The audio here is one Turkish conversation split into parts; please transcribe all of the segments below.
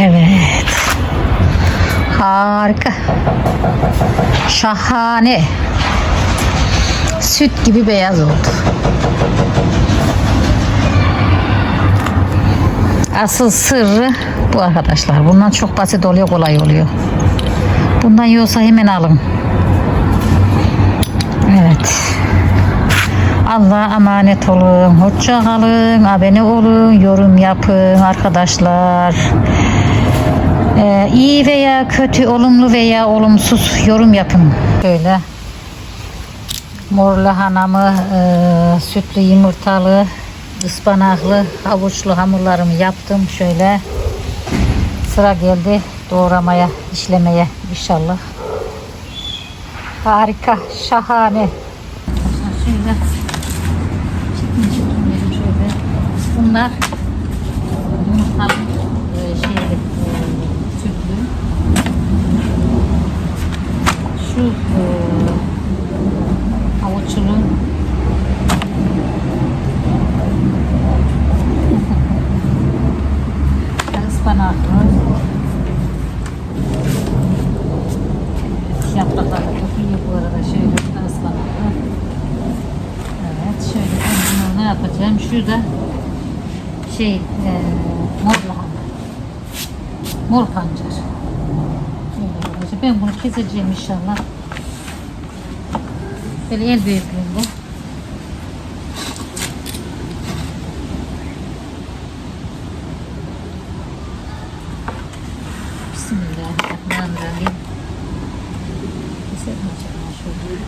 Evet. Harika. Şahane. Süt gibi beyaz oldu. Asıl sırrı bu arkadaşlar. Bundan çok basit oluyor, kolay oluyor. Bundan yiyorsa hemen alın. Evet. Allah'a emanet olun. Hoşça kalın. Abone olun. Yorum yapın arkadaşlar. Ee, iyi veya kötü, olumlu veya olumsuz yorum yapın. Böyle mor lahanamı, e, sütlü yumurtalı, ıspanaklı, havuçlu hamurlarımı yaptım. Şöyle sıra geldi doğramaya, işlemeye inşallah. Harika, şahane. Şöyle şöyle. Bunlar yumurtalı e, şeyli, e, sütlü. Şu e, havuçlu ıspanaklı yaprakları iyi bu arada şöyle ıspanaklı. Evet şöyle ben bunu ne yapacağım? Şurada şey e, mor lahana. Mor pancar. Ben bunu keseceğim inşallah böyle el büyüklüğünde Bismillahirrahmanirrahim. Keselim acaba şöyle.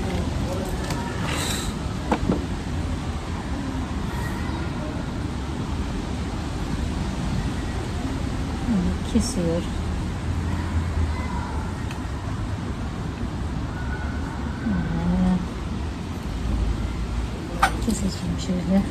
Evet, Kesiyor. Evet. Keseceğim şöyle.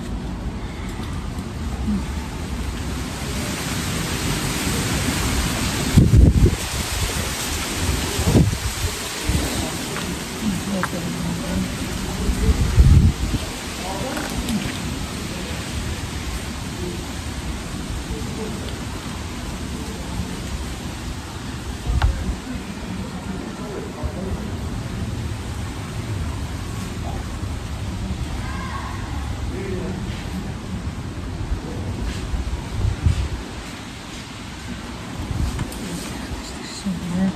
Şöyle.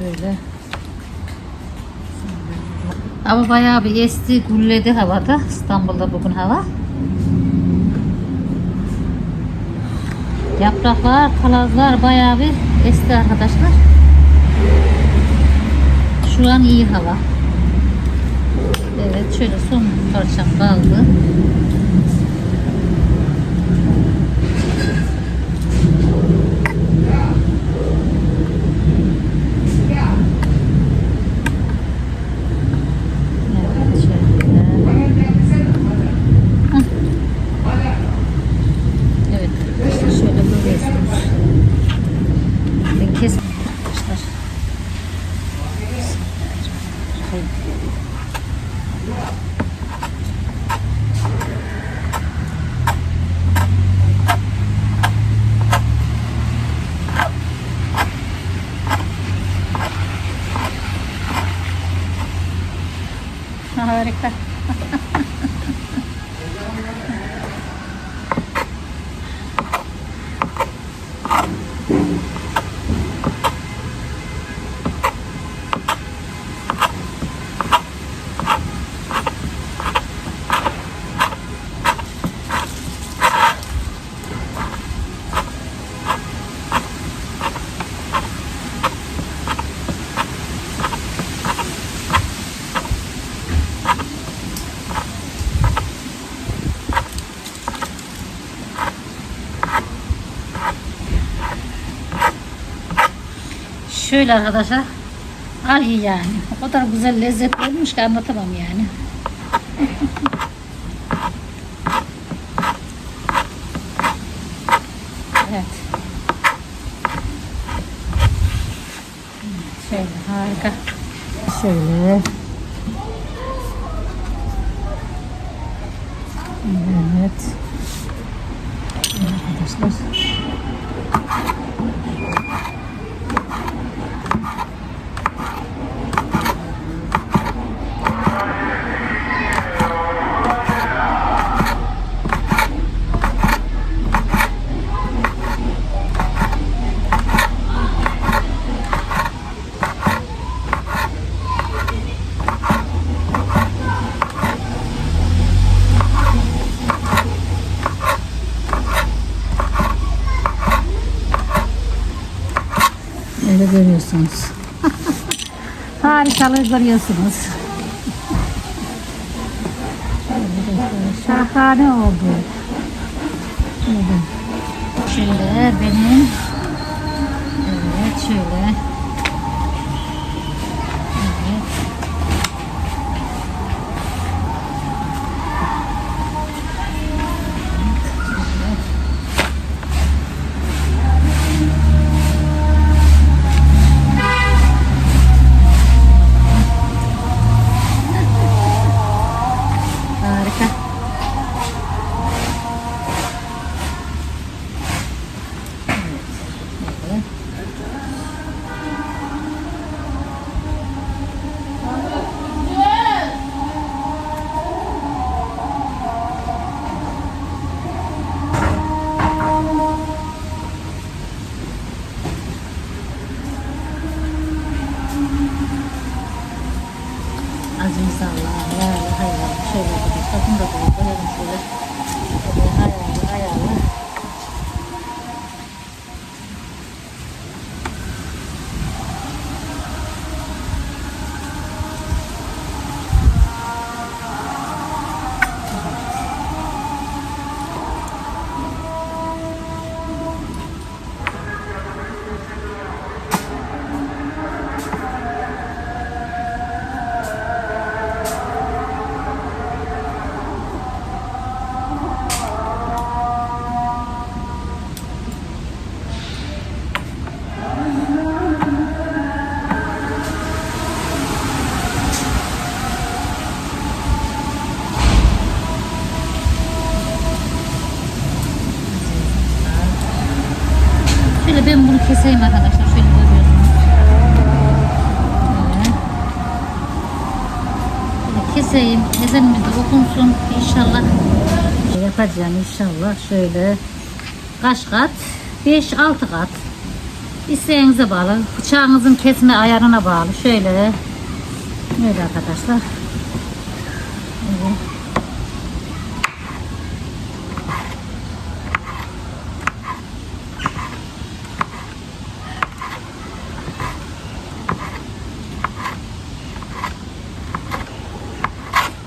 Böyle. Ama bayağı bir esti, gulledi havada. İstanbul'da bugün hava. Yapraklar, palazlar bayağı bir esti arkadaşlar. Şu an iyi hava. Evet, şöyle son parçam kaldı. Evet, şöyle. Hah. Evet, işte şöyle bölüyorsunuz. Ben kesin arkadaşlar. Harika. Şöyle arkadaşlar. Ay yani. O kadar güzel lezzetli olmuş ki anlatamam yani. evet. Şöyle harika. Şöyle. Öyle görüyorsunuz. Harikalığı görüyorsunuz. Şahane oldu. Şöyle. Şöyle benim. Okunsun. İnşallah yapacağım inşallah. Şöyle kaç kat? 5-6 kat. İsteğinize bağlı. Bıçağınızın kesme ayarına bağlı. Şöyle. Böyle arkadaşlar. Evet.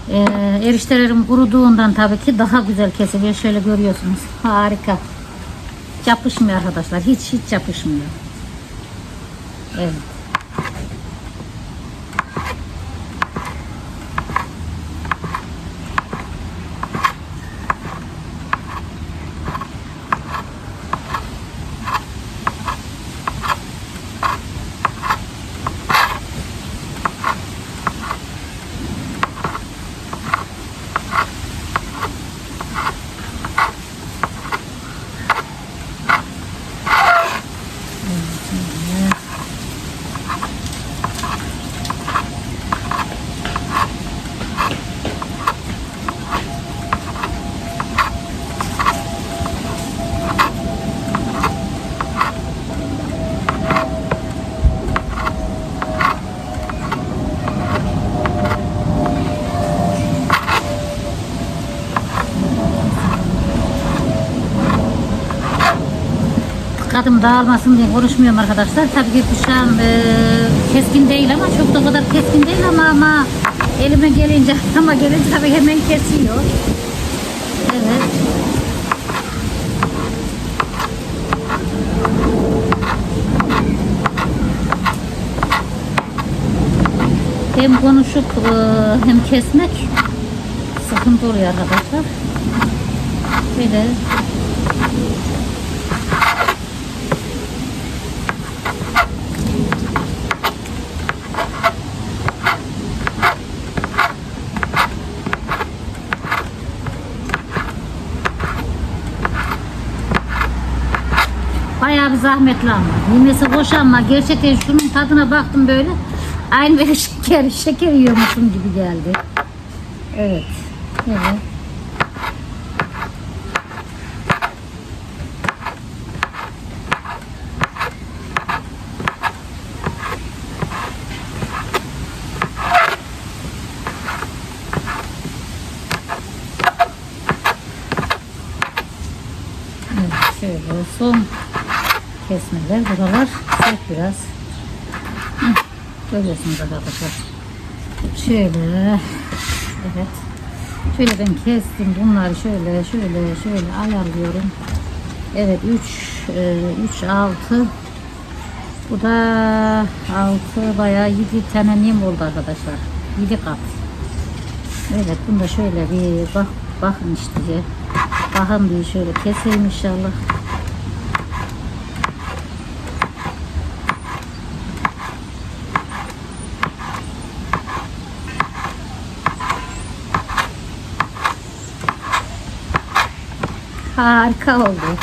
Ee, eriştelerim kuruduğundan tabii ki daha güzel kesiliyor. Şöyle görüyorsunuz. Harika. Yapışmıyor arkadaşlar. Hiç hiç yapışmıyor. Evet. Kadın dağılmasın diye konuşmuyorum arkadaşlar. Tabii ki bıçağım e, keskin değil ama çok da kadar keskin değil ama ama elime gelince ama gelince tabii hemen kesiyor. Evet. Hem konuşup e, hem kesmek sıkıntı oluyor arkadaşlar. Böyle Bayağı bir zahmetli ama. Yemesi hoş ama gerçekten şunun tadına baktım böyle. Aynı böyle şeker, şeker yiyormuşum gibi geldi. Evet. Evet. Şöyle son kesmeler buralar sert biraz. Görüyorsunuz arkadaşlar. Şöyle evet. Şöyle ben kestim bunları şöyle şöyle şöyle ayarlıyorum. Evet 3 3 6 bu da 6 bayağı 7 tane miyim oldu arkadaşlar. 7 kat. Evet bunu da şöyle bir bak bakın işte. Bakın bir şöyle keseyim inşallah. Harika oldu.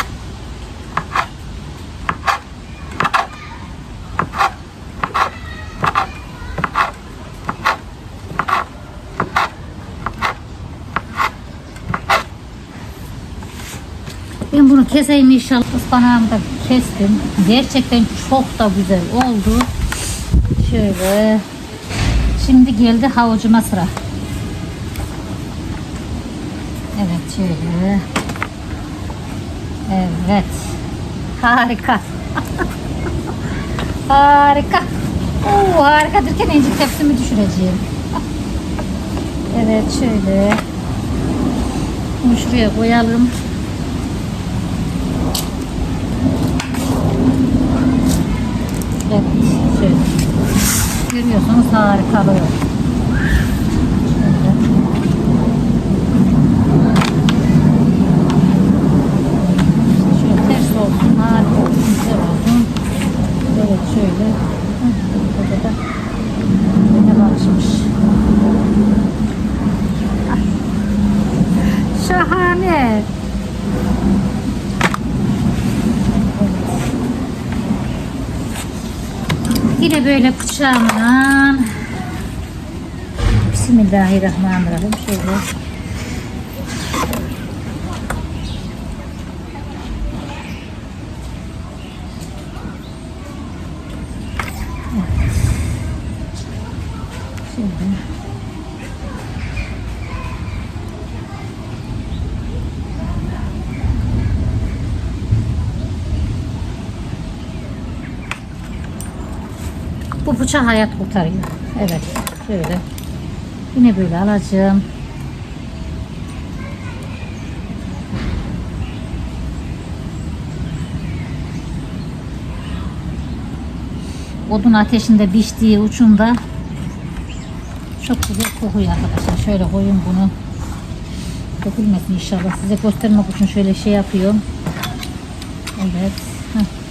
Ben bunu keseyim inşallah. Ispanağımı da kestim. Gerçekten çok da güzel oldu. Şöyle. Şimdi geldi havucuma sıra. Evet şöyle. Evet. Harika. harika. Oo, harika derken incik tepsimi düşüreceğim. evet şöyle. Bunu şuraya koyalım. Evet, şöyle. Görüyorsunuz harika oluyor. Şöyle. Şöyle ters olsun, harika olsun, güzel olsun. Evet şöyle. Burada da. Ah. Şahane. Yine böyle bıçağımla Bismillahirrahmanirrahim şöyle Evet. Şöyle. Bu bıçak hayat kurtarıyor. Evet. Şöyle. Yine böyle alacağım. Odun ateşinde piştiği ucunda çok güzel kokuyor arkadaşlar. Şöyle koyun bunu. Dökülmesin inşallah. Size göstermek için şöyle şey yapıyorum. Evet. Heh.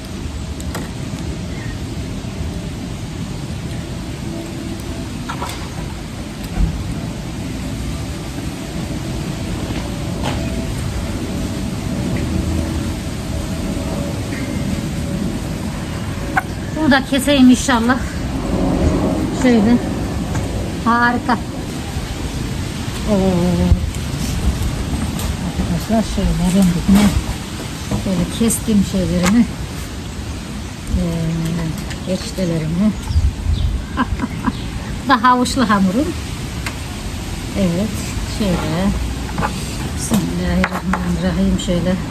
Bunu da keseyim inşallah. Şöyle. Harika. Evet. Arkadaşlar şöyle rengine böyle kestim şeylerini. Ee, eriştelerimi. Bu da havuçlu hamurum. Evet. Şöyle. Bismillahirrahmanirrahim. Şöyle.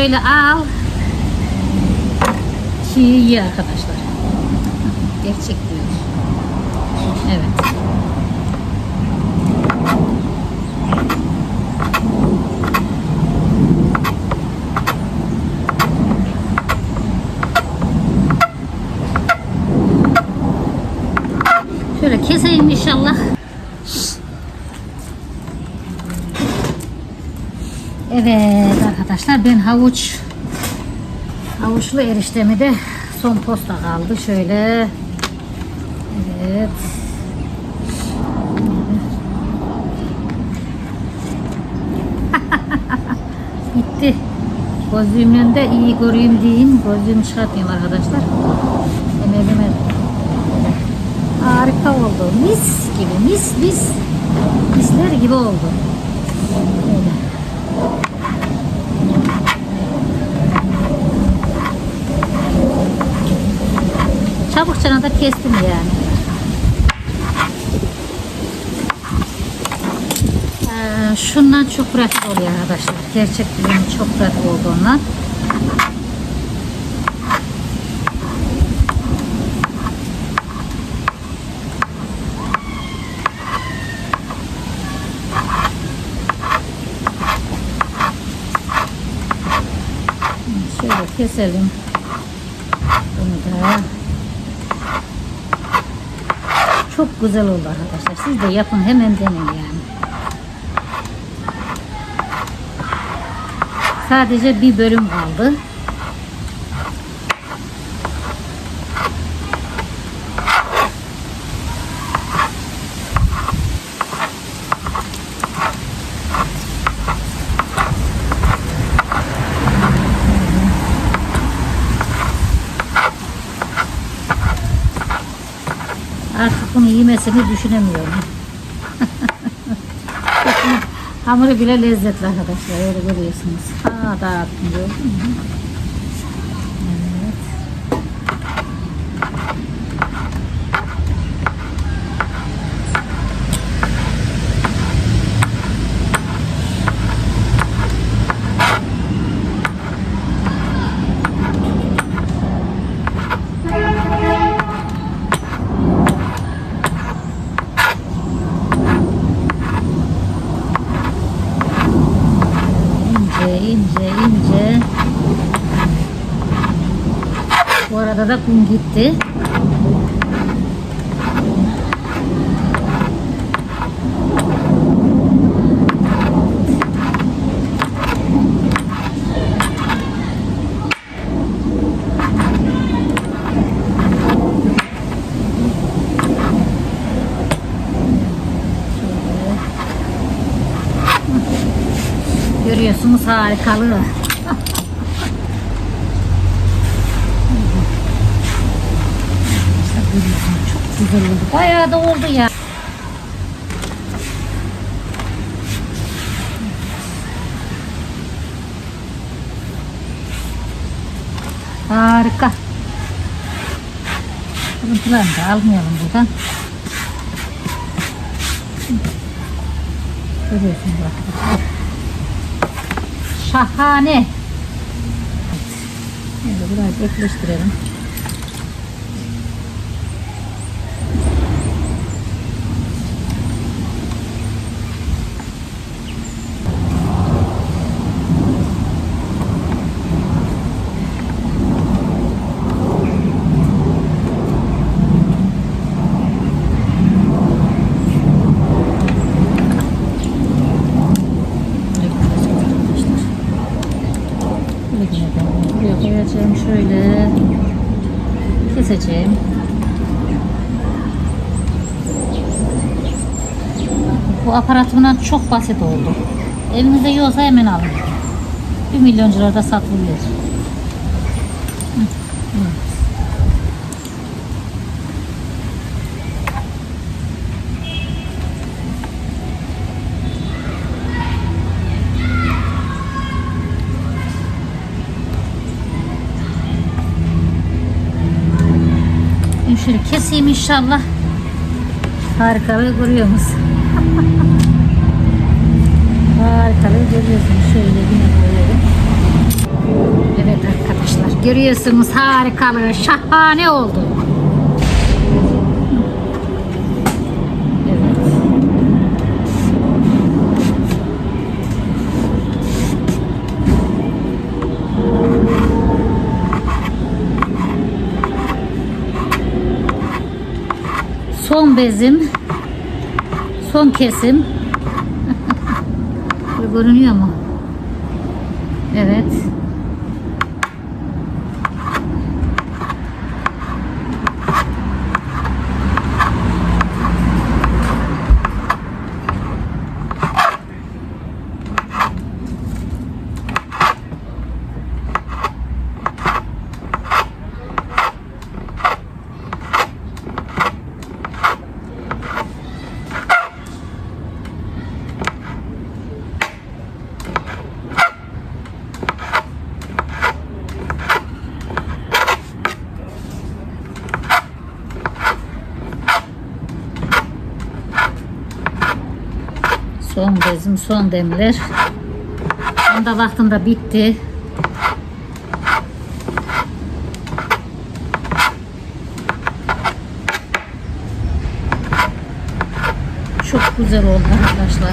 Şöyle al. Çiğ ye arkadaşlar. Gerçek diyor. Evet. Şöyle keseyim inşallah. Evet arkadaşlar ben havuç Avuçlu eriştemi de son posta kaldı. Şöyle. Evet. Bitti. Gözlüğümle de iyi göreyim deyin. Gözlüğümü çıkartmayayım arkadaşlar. Emelime harika oldu. Mis gibi. Mis mis. Misler gibi oldu. Böyle. Çabukça da kestim yani. Ee, şundan çok pratik oluyor arkadaşlar. Gerçek dilim çok pratik oldu. Şöyle keselim. Bunu da güzel oldu arkadaşlar. Siz de yapın hemen deneyin yani. Sadece bir bölüm kaldı. Yemesini düşünemiyorum. Hamuru bile lezzetli arkadaşlar. Öyle görüyorsunuz. Ha dağıttım da kum gitti Görüyorsunuz harikalığı. İşte görüyorsunuz çok güzel oldu. Bayağı da oldu ya. Harika. Kırıntılarını da almayalım buradan. Görüyorsunuz arkadaşlar. Şahane. Şimdi biraz ekleştirelim. Buraya koyacağım şöyle keseceğim. Bu aparatımdan çok basit oldu. Elinizde yoksa hemen alın. Bir milyoncularda satılıyor. Hı, hı. Ben şöyle keseyim inşallah. Harikalığı görüyorsunuz. Harikalığı görüyorsunuz. Şöyle yine koyayım. Evet arkadaşlar görüyorsunuz harikalığı şahane oldu. Son bezim. Son kesim. Görünüyor mu? Evet. Son demler. Onda vaktinde bitti. Çok güzel oldu arkadaşlar.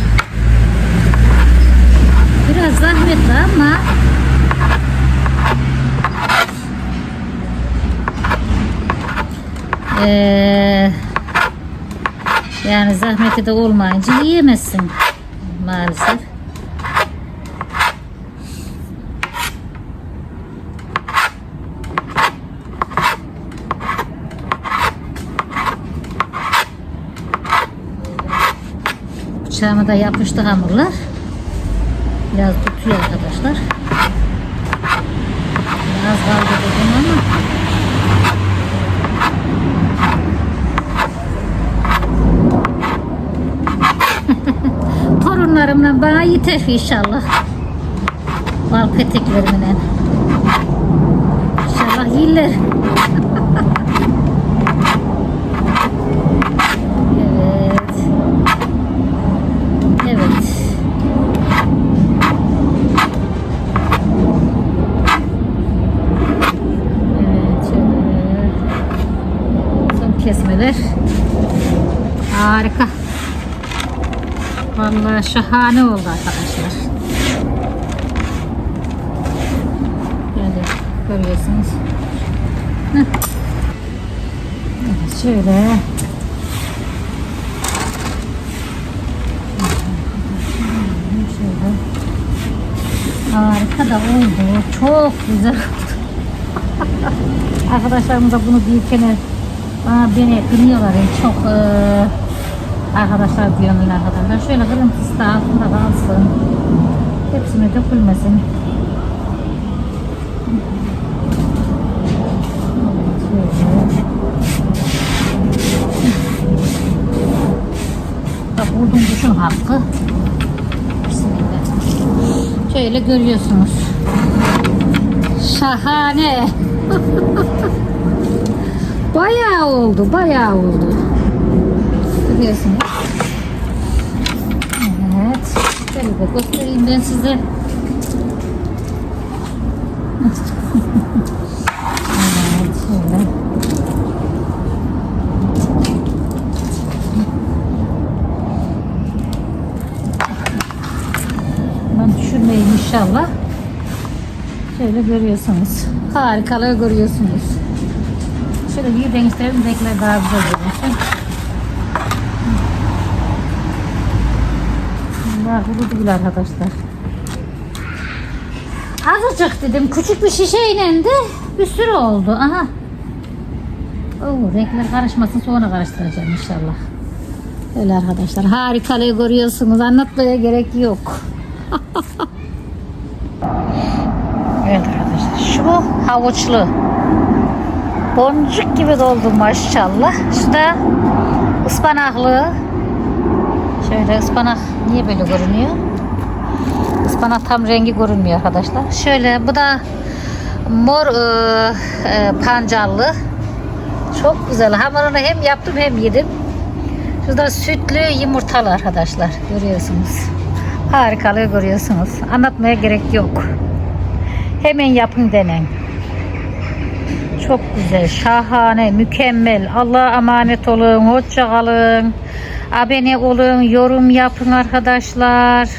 Biraz zahmetli ama eee yani zahmeti de olmayınca yiyemezsin maalesef. Bıçağıma da yapıştı hamurlar. Biraz tutuyor arkadaşlar. Biraz kaldı dedim ama torunlarımla bana yeter inşallah. Bal peteklerimle. İnşallah yerler. evet. Evet. Evet, şöyle. Son kesmeler. Harika. Vallahi şahane oldu arkadaşlar. Böyle görüyorsunuz. Heh. Evet, şöyle. Harika da oldu. Çok güzel oldu. Arkadaşlarım da bunu büyükene bana beni kınıyorlar. Çok eee arkadaşlar yine arkadaşlar. Şöyle kırıntısı da altında kalsın. Hepsine dökülmesin. Bak buldum kuşun hakkı. Şöyle görüyorsunuz. Şahane. bayağı oldu, bayağı oldu. Görüyorsunuz. Evet. De göstereyim ben size. şöyle. Ben inşallah. Şöyle görüyorsunuz. Harikalar görüyorsunuz. Şöyle bir renklerim renkler daha güzel görünsün. Kurudu bile arkadaşlar. Azıcık dedim. Küçük bir şişeyle de bir sürü oldu. Aha. Oo, renkler karışmasın sonra karıştıracağım inşallah. Öyle arkadaşlar. Harikalığı görüyorsunuz. Anlatmaya gerek yok. evet arkadaşlar. Şu havuçlu. Boncuk gibi doldu maşallah. Şu da ıspanaklı. Şöyle ıspanak niye böyle görünüyor? Ispanak tam rengi görünmüyor arkadaşlar. Şöyle bu da mor e, e, pancarlı. Çok güzel. Hamurunu hem yaptım hem yedim. Şurada sütlü yumurtalı arkadaşlar. Görüyorsunuz. Harikalığı görüyorsunuz. Anlatmaya gerek yok. Hemen yapın denen. Çok güzel, şahane, mükemmel. Allah'a emanet olun, hoşça kalın. Abone olun, yorum yapın arkadaşlar.